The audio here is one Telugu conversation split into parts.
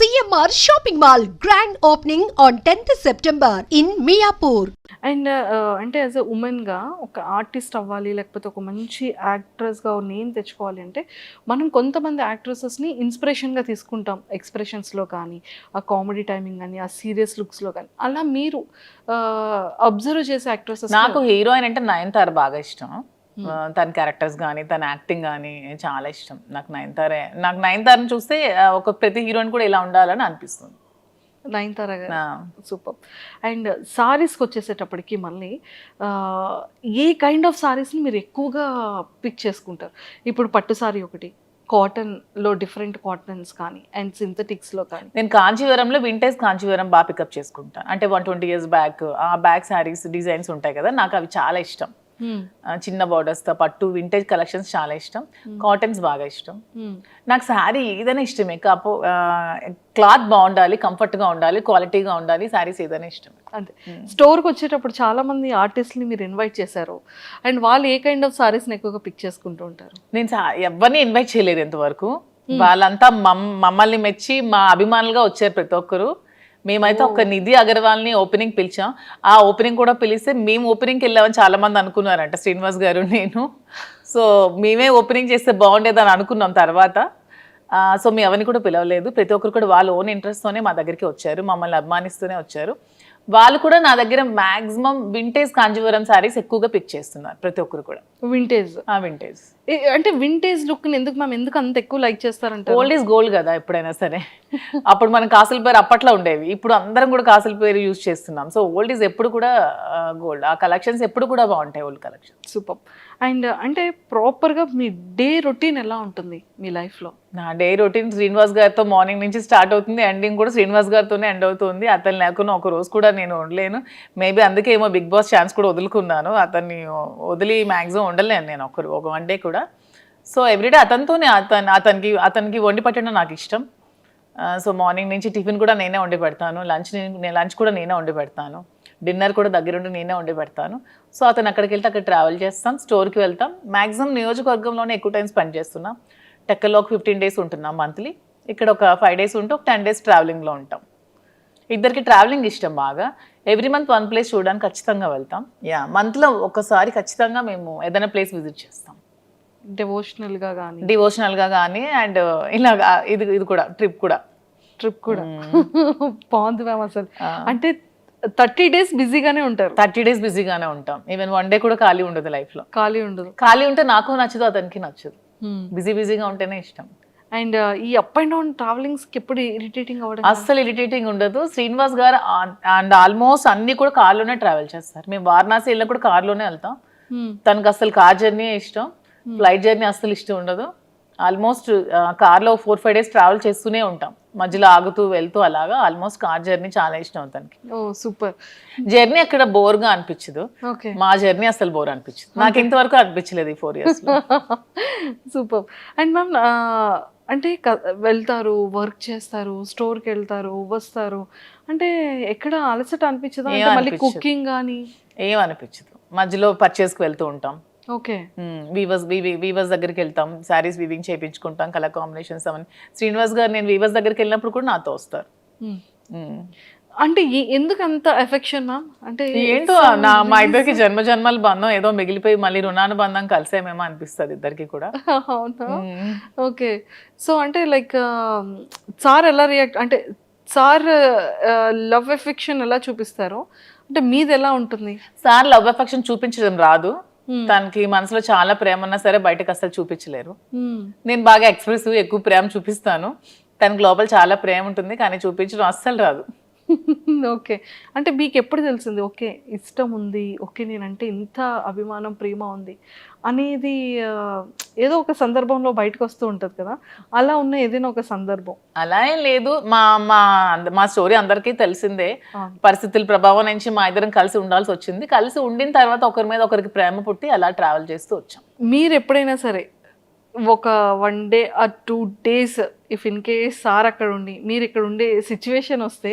CMR shopping mall grand opening on 10th September in Miapur. And అంటే యాజ్ ఎ ఉమెన్గా ఒక ఆర్టిస్ట్ అవ్వాలి లేకపోతే ఒక మంచి యాక్ట్రెస్గా నేమ్ తెచ్చుకోవాలి అంటే మనం కొంతమంది యాక్ట్రెసెస్ని ఇన్స్పిరేషన్గా తీసుకుంటాం ఎక్స్ప్రెషన్స్లో కానీ ఆ కామెడీ టైమింగ్ కానీ ఆ సీరియస్ లుక్స్లో కానీ అలా మీరు అబ్జర్వ్ చేసే యాక్ట్రెసెస్ నాకు హీరోయిన్ అంటే నయనతార బాగా ఇష్టం తన క్యారెక్టర్స్ కానీ తన యాక్టింగ్ కానీ చాలా ఇష్టం. నాకు నయనతారే నాకు నయనతారని చూస్తే ఆ, ఒక ప్రతి హీరోయిన్ కూడా ఇలా ఉండాలని అనిపిస్తుంది. నయనతార గారు. ఆ, సూపర్. అండ్ సారీస్కి వచ్చేసేటప్పటికి మళ్ళీ ఏ కైండ్ ఆఫ్ సారీస్ని మీరు ఎక్కువగా పిక్ చేసుకుంటారు? ఇప్పుడు పట్టు సారీ ఒకటి కాటన్లో డిఫరెంట్ కాటన్స్ కానీ అండ్ సింథటిక్స్లో కానీ. నేను కాంచీవరంలో వింటేజ్ కాంచీవరం బాగా పికప్ చేసుకుంటాను అంటే వన్ ట్వంటీ ఇయర్స్ బ్యాక్ ఆ బ్యాక్ శారీస్ డిజైన్స్ ఉంటాయి కదా నాకు అవి చాలా ఇష్టం. ఆ, చిన్న బోర్డర్స్తో పట్టు వింటేజ్ కలెక్షన్స్ చాలా ఇష్టం. కాటన్స్ బాగా ఇష్టం. నాకు శారీ ఏదైనా ఇష్టమే. కాపో క్లాత్ బాగుండాలి కంఫర్ట్గా ఉండాలి క్వాలిటీగా ఉండాలి శారీస్ ఏదైనా ఇష్టం. అంతే. స్టోర్కి వచ్చేటప్పుడు చాలా మంది ఆర్టిస్ట్ని మీరు ఇన్వైట్ చేశారు. అండ్ వాళ్ళు ఏ కైండ్ ఆఫ్ సారీస్ని ఎక్కువగా పిక్ చేసుకుంటూ ఉంటారు? నేను ఎవరిని ఇన్వైట్ చేయలేదు ఇంతవరకు. వాళ్ళంతా మమ్- మమ్మల్ని మెచ్చి మా అభిమానులుగా వచ్చారు ప్రతి ఒక్కరు. మేమైతే ఒక నిధి అగర్వాల్ని ఓపెనింగ్ పిలిచాం. ఆ ఓపెనింగ్ కూడా పిలిస్తే మేము ఓపెనింగ్కి వెళ్ళామని చాలా మంది అనుకున్నారంట శ్రీనివాస్ గారు నేను. సో మేమే ఓపెనింగ్ చేస్తే బాగుండేదని అనుకున్నాం తర్వాత. సో మేము ఎవరిని కూడా పిలవలేదు. ప్రతి ఒక్కరు కూడా వాళ్ళ ఓన్ ఇంట్రెస్ట్తోనే మా దగ్గరికి వచ్చారు. మమ్మల్ని అభిమానిస్తూనే వచ్చారు. వాళ్ళు కూడా నా దగ్గర మాక్సిమం వింటేజ్ కాంజీవరం శారీస్ ఎక్కువగా పిక్ చేస్తున్నారు ప్రతి ఒక్కరు కూడా. వింటేజ్ ఆ వింటేజ్ అంటే వింటేజ్ లుక్ని ఎందుకు మ్యామ్ ఎందుకు అంత ఎక్కువ లైక్ చేస్తారంటే ఓల్డ్ ఈజ్ గోల్డ్ కదా ఎప్పుడైనా సరే. అప్పుడు మనం కాసుల పేరు అప్పట్లో ఉండేవి. ఇప్పుడు అందరం కూడా కాసుల పేరు యూజ్ చేస్తున్నాం. సో ఓల్డ్ ఈజ్ ఎప్పుడు కూడా గోల్డ్ ఆ కలెక్షన్స్ ఎప్పుడు కూడా బాగుంటాయి ఓల్డ్ కలెక్షన్ సూపర్ అండ్ అంటే ప్రాపర్గా మీ డే రొటీన్ ఎలా ఉంటుంది మీ లైఫ్లో నా డే రొటీన్ శ్రీనివాస్ గారితో మార్నింగ్ నుంచి స్టార్ట్ అవుతుంది ఎండింగ్ కూడా శ్రీనివాస్ గారితోనే ఎండ్ అవుతుంది. అతను లేకుండా ఒక రోజు కూడా నేను ఉండలేను. మేబీ అందుకే ఏమో బిగ్ బాస్ ఛాన్స్ కూడా వదులుకున్నాను. అతన్ని వదిలి మ్యాక్సిమం ఉండలేను నేను ఒక ఒక వన్ డే కూడా. సో ఎవ్రీడే అతనితోనే అతను అతనికి అతనికి వండి పెట్టడం నాకు ఇష్టం. సో మార్నింగ్ నుంచి టిఫిన్ కూడా నేనే వండి పెడతాను. లంచ్ నేను లంచ్ కూడా నేనే వండి పెడతాను. డిన్నర్ కూడా దగ్గరుండి నేనే వండి పెడతాను. సో అతను అక్కడికి వెళ్తే అక్కడ ట్రావెల్ చేస్తాం స్టోర్కి వెళ్తాం. మ్యాక్సిమం నియోజకవర్గంలోనే ఎక్కువ టైం స్పెండ్ చేస్తున్నాం. టెక్కల్లో ఒక ఫిఫ్టీన్ డేస్ ఉంటున్నాం మంత్లీ ఇక్కడ ఒక ఫైవ్ డేస్ ఉంటూ ఒక టెన్ డేస్ ట్రావెలింగ్లో ఉంటాం. ఇద్దరికి ట్రావెలింగ్ ఇష్టం బాగా. ఎవ్రీ మంత్ వన్ ప్లేస్ చూడడానికి ఖచ్చితంగా వెళ్తాం. యా మంత్లో ఒకసారి ఖచ్చితంగా మేము ఏదైనా ప్లేస్ విజిట్ చేస్తాం. డెవోషనల్గా కానీ డివోషనల్గా కానీ అండ్ ఇలాగా ఇది ఇది కూడా ట్రిప్ కూడా. ట్రిప్ కూడా. బాగుంది మ్యామ్ అసలు. అంటే థర్టీ డేస్ బిజీగానే ఉంటారు. థర్టీ డేస్ బిజీగానే ఉంటాం. ఈవెన్ వన్ డే కూడా ఖాళీ ఉండదు లైఫ్లో ఖాళీ ఉండదు. ఖాళీ ఉంటే నాకు నచ్చదు అతనికి నచ్చదు. బిజీ బిజీగా ఉంటేనే ఇష్టం. అండ్ ఈ అప్ అండ్ డౌన్ ట్రావెలింగ్స్కి ఎప్పుడు ఇరిటేటింగ్ అవ్వడం అస్సలు ఇరిటేటింగ్ ఉండదు. శ్రీనివాస్ గారు అండ్ ఆల్మోస్ట్ అన్ని కూడా కార్లోనే ట్రావెల్ చేస్తారు. మేము వారణాసి వెళ్ళినా కూడా కార్లోనే వెళ్తాం. Hmm. తనకు అసలు కార్ జర్నీ ఇష్టం. ఫ్లైట్ జర్నీ అస్సలు ఇష్టం ఉండదు. ఆల్మోస్ట్ కార్లో ఫోర్ ఫైవ్ డేస్ ట్రావెల్ చేస్తూనే ఉంటాం. మధ్యలో ఆగుతూ వెళ్తూ అలాగా ఆల్మోస్ట్ కార్ జర్నీ చాలా ఇష్టం తనకి ఓ సూపర్. జర్నీ అక్కడ బోర్గా అనిపించదు. ఓకే. మా జర్నీ అసలు బోర్ అనిపించదు. నాకు ఇంతవరకు అనిపించలేదు ఈ four years super. And ma'am అంటే క- వెళ్తారు వర్క్ చేస్తారు స్టోర్కి వెళ్తారు వస్తారు. అంటే ఎక్కడ అలసట అనిపించదా? మళ్ళీ అనిపించదు. కుకింగ్ కానీ ఏం అనిపించదు. మధ్యలో పర్చేస్కి వెళ్తూ ఉంటాం. ఓకే. వీవర్స్ వీవర్స్ దగ్గరికి వెళ్తాం శారీస్ వీవింగ్ చేయించుకుంటాం కలర్ కాంబినేషన్స్ అవన్నీ. శ్రీనివాస్ గారు నేను వీవర్స్ దగ్గరికి వెళ్ళినప్పుడు కూడా నాతో వస్తారు. అంటే ఏ- ఎందుకు అంత ఎఫెక్షన్ మ్యామ్ అంటే ఏంటో నా మా ఇద్దరికి జన్మ జన్మల బంధం ఏదో మిగిలిపోయి మళ్ళీ రుణానుబంధం కలిసేమేమో అనిపిస్తుంది ఇద్దరికి కూడా. అవునా. ఓకే. సో అంటే లైక్ సార్ ఎలా రియాక్ట్ అంటే సార్ లవ్ ఎఫెక్షన్ ఎలా చూపిస్తారు? అంటే మీది ఎలా ఉంటుంది? సార్ లవ్ ఎఫెక్షన్ చూపించడం రాదు. తనకి మనసులో చాలా ప్రేమ ఉన్నా సరే బయటకు అసలు చూపించలేరు. మ్మ్. నేను బాగా ఎక్స్ప్రెసివ్ ఎక్కువ ప్రేమ చూపిస్తాను. తనకి లోపల చాలా ప్రేమ ఉంటుంది కానీ చూపించడం అస్సలు రాదు. ఓకే. అంటే మీకు ఎప్పుడు తెలిసింది ఓకే ఇష్టం ఉంది ఓకే నేనంటే ఇంత అభిమానం ప్రేమ ఉంది అనేది ఏదో ఒక సందర్భంలో బయటకు వస్తూ ఉంటుంది కదా అలా ఉన్న ఏదైనా ఒక సందర్భం. అలా ఏం లేదు. మా మా మా స్టోరీ అందరికీ తెలిసిందే. పరిస్థితుల ప్రభావం నుంచి మా ఇద్దరం కలిసి ఉండాల్సి వచ్చింది. కలిసి ఉండిన తర్వాత ఒకరి మీద ఒకరికి ప్రేమ పుట్టి అలా ట్రావెల్ చేస్తూ వచ్చాం. మీరు ఎప్పుడైనా సరే ఒక వన్ డే ఆ two days if in case sir అక్కడ ఉండి మీరు ఇక్కడ ఉండే సిచ్యువేషన్ వస్తే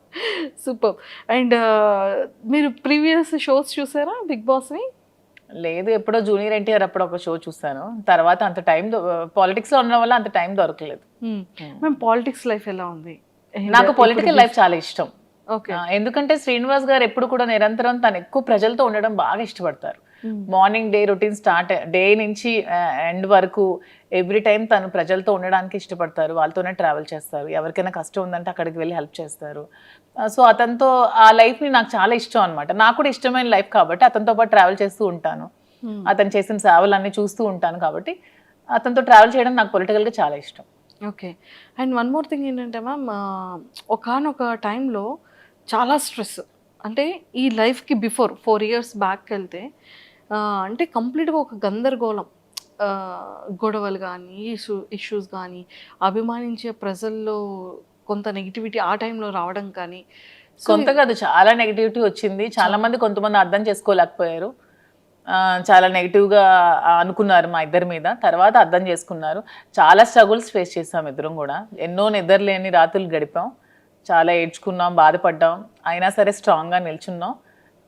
సూపర్. అండ్ మీరు ప్రీవియస్ షోస్ చూసారా బిగ్ బాస్ని లేదు ఎప్పుడో జూనియర్ ఎన్టీఆర్ అప్పుడు ఒక షో చూస్తాను తర్వాత అంత టైం పాలిటిక్స్లో ఉండడం వల్ల అంత టైం దొరకలేదు. మేము పాలిటిక్స్ లైఫ్ ఎలా ఉంది? నాకు పొలిటికల్ లైఫ్ చాలా ఇష్టం. ఎందుకంటే శ్రీనివాస్ గారు ఎప్పుడు కూడా నిరంతరం తను ఎక్కువ ప్రజలతో ఉండడం బాగా ఇష్టపడతారు. Morning day routine start day నుంచి ఎండ్ వరకు ఎవ్రీ టైం తను ప్రజలతో ఉండడానికి ఇష్టపడతారు వాళ్ళతోనే ట్రావెల్ చేస్తారు ఎవరికైనా కష్టం ఉందంటే అక్కడికి వెళ్ళి హెల్ప్ చేస్తారు. సో అతనితో ఆ లైఫ్ని నాకు చాలా ఇష్టం అనమాట నాకు కూడా ఇష్టమైన లైఫ్ కాబట్టి అతనితో పాటు ట్రావెల్ చేస్తూ ఉంటాను. అతను చేసిన సేవలన్నీ చూస్తూ ఉంటాను కాబట్టి అతనితో ట్రావెల్ చేయడం నాకు పొలిటికల్గా చాలా ఇష్టం. Okay. And one more thing ఏంటంటే మ్యామ్ ఒకనొక టైంలో చాలా స్ట్రెస్. అంటే ఈ లైఫ్కి బిఫోర్ ఫోర్ ఇయర్స్ బ్యాక్ వెళ్తే అంటే కంప్లీట్గా ఒక గందరగోళం. గొడవలు కానీ ఇష్యూ ఇష్యూస్ కానీ అభిమానించే ప్రజల్లో కొంత నెగిటివిటీ ఆ టైంలో రావడం కానీ కొంత కాదు చాలా నెగిటివిటీ వచ్చింది. చాలా మంది కొంతమంది అర్థం చేసుకోలేకపోయారు. చాలా నెగిటివ్గా అనుకున్నారు మా ఇద్దరి మీద. తర్వాత అర్థం చేసుకున్నారు. చాలా స్ట్రగుల్స్ ఫేస్ చేసాం ఇద్దరం కూడా. ఎన్నో నిద్రలేని రాత్రులు గడిపాం. చాలా ఏడ్చుకున్నాం బాధపడ్డాం. అయినా సరే స్ట్రాంగ్గా నిల్చున్నాం.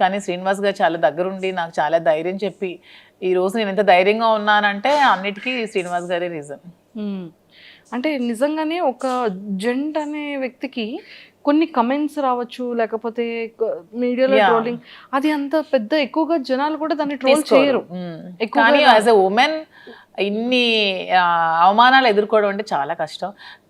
కానీ శ్రీనివాస్ గారు చాలా దగ్గరుండి నాకు చాలా ధైర్యం చెప్పి ఈ రోజు నేను ఎంత ధైర్యంగా ఉన్నానంటే అన్నిటికీ శ్రీనివాస్ గారే రీజన్. అంటే నిజంగానే ఒక జెంట్ అనే వ్యక్తికి కొన్ని కమెంట్స్ రావచ్చు లేకపోతే మీడియాలో. ట్రోలింగ్ అది అంత పెద్ద ఎక్కువగా జనాలు కూడా దాన్ని ట్రోల్ చేయరు. కానీ యాజ్ ఎ ఉమెన్ ఇన్ని అవమానాలు ఎదుర్కోవడం అంటే చాలా కష్టం.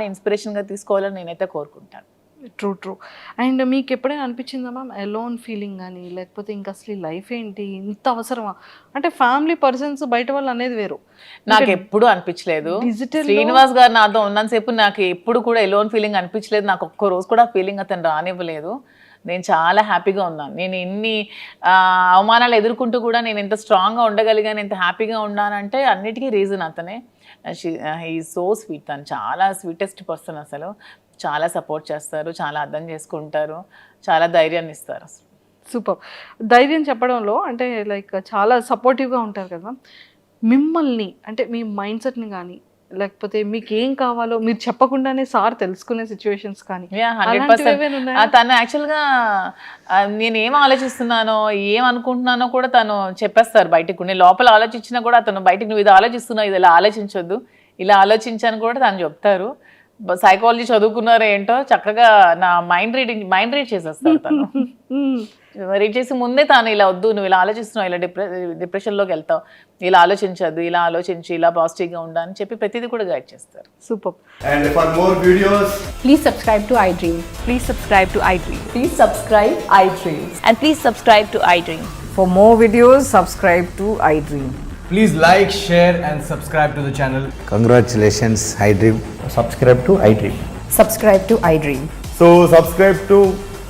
ఆవిడనే ఇన్స్పిరేషన్గా తీసుకోవాలని నేనైతే కోరుకుంటాను. ట్రూ ట్రూ అండ్ మీకు ఎప్పుడైనా అనిపించిందా మ్యామ్ ఎలోన్ ఫీలింగ్ కానీ లేకపోతే ఇంకా అసలు లైఫ్ ఏంటి? ఇంత అవసరమా? అంటే ఫ్యామిలీ పర్సన్స్ బయట వాళ్ళు అనేది వేరు. నాకు ఎప్పుడు అనిపించలేదు. శ్రీనివాస్ గారు నాతో ఉన్నంతసేపు నాకు ఎప్పుడు కూడా ఎలోన్ ఫీలింగ్ అనిపించలేదు. నాకు ఒక్క రోజు కూడా ఫీలింగ్ అతను రానివ్వలేదు. నేను చాలా హ్యాపీగా ఉన్నాను. నేను ఎన్ని అవమానాలు ఎదుర్కొంటూ కూడా నేను ఎంత స్ట్రాంగ్గా ఉండగలిగాను ఎంత హ్యాపీగా ఉన్నానంటే అన్నిటికీ రీజన్ అతనే. ఈ సో స్వీట్ తను. చాలా స్వీటెస్ట్ పర్సన్ అసలు. చాలా సపోర్ట్ చేస్తారు చాలా అర్థం చేసుకుంటారు చాలా ధైర్యాన్ని ఇస్తారు అసలు. సూపర్ ధైర్యం చెప్పడంలో అంటే లైక్ చాలా సపోర్టివ్గా ఉంటారు కదా. మిమ్మల్ని అంటే మీ మైండ్ సెట్ని కానీ లేకపోతే మీకు ఏం కావాలో మీరు చెప్పకుండానే సార్ తెలుసుకునే సిచ్యువేషన్స్ కానీ Yeah, 100%. అలాంటివి ఏవైనా ఉన్నాయా? ఆ, తను యాక్చువల్గా నేను ఏం ఆలోచిస్తున్నానో ఏం అనుకుంటున్నానో కూడా తను చెప్పేస్తారు బయటకు నేను లోపల ఆలోచించినా కూడా తను బయటకు నువ్వు ఇది ఆలోచిస్తున్నావు ఇది ఇలా ఆలోచించొద్దు ఇలా ఆలోచించని కూడా తను చెప్తారు సైకాలజీ చదువుకున్నారో ఏంటో చక్కగా నా మైండ్ రీడింగ్ మైండ్ రీడ్ చేసేస్తారు తను. రీచేసి ముందే తాను ఇలా వద్దు నువ్వు ఇలా ఆలోచిస్తున్నావు ఇలా డిప్రె డిప్రెషన్లోకి వెళ్తావు ఇలా ఆలోచించదు ఇలా ఆలోచించి ఇలా పాజిటివ్గా ఉండా అని చెప్పి ప్రతిదీ కూడా గైడ్ చేస్తారు. Super. And for more videos please subscribe to iDream please subscribe to iDream please subscribe iDream and please subscribe to iDream for more videos subscribe to iDream please like share and subscribe to the channel congratulations iDream subscribe to iDream subscribe to iDream so subscribe to